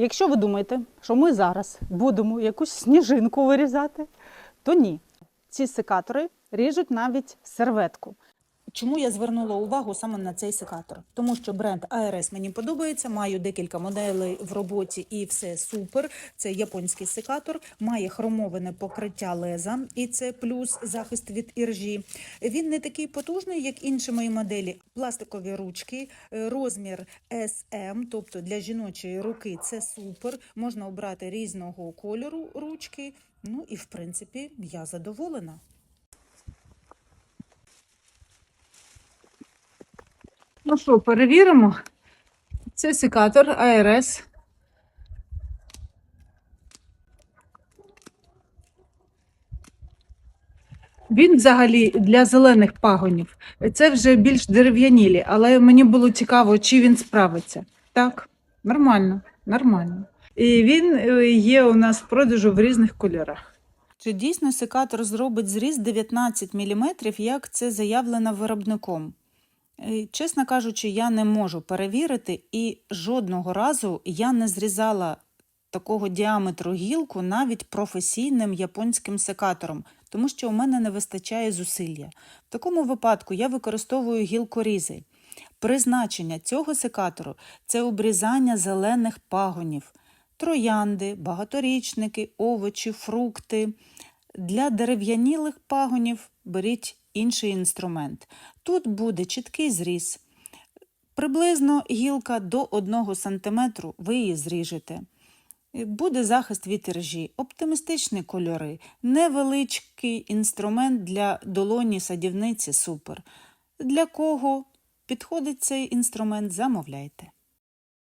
Якщо ви думаєте, що ми зараз будемо якусь сніжинку вирізати, то ні. Ці секатори ріжуть навіть серветку. Чому я звернула увагу саме на цей секатор? Тому що бренд ARS мені подобається, маю декілька моделей в роботі і все супер. Це японський секатор, має хромоване покриття леза, і це плюс захист від іржі. Він не такий потужний, як інші мої моделі. Пластикові ручки, е, розмір SM, тобто для жіночої руки це супер. Можна обрати різного кольору ручки. Ну і в принципі я задоволена. Ну що, перевіримо. Це секатор АРС. Він взагалі для зелених пагонів. Це вже більш дерев'янілі, але мені було цікаво, чи він справиться. Так, нормально, нормально. І він е, є у нас в продажу в різних кольорах. Чи дійсно секатор зробить зріз 19 мм, як це заявлено виробником? Чесно кажучи, я не можу перевірити, і жодного разу я не зрізала такого діаметру гілку навіть професійним японським секатором, тому що у мене не вистачає зусилля. В такому випадку я використовую гілкорізи. Призначення цього секатору це обрізання зелених пагонів, троянди, багаторічники, овочі, фрукти. Для дерев'янілих пагонів беріть інший інструмент. Тут буде чіткий зріз. Приблизно гілка до 1 см ви її зріжете. Буде захист від іржі, оптимістичні кольори, невеличкий інструмент для долоні садівниці супер. Для кого підходить цей інструмент, замовляйте.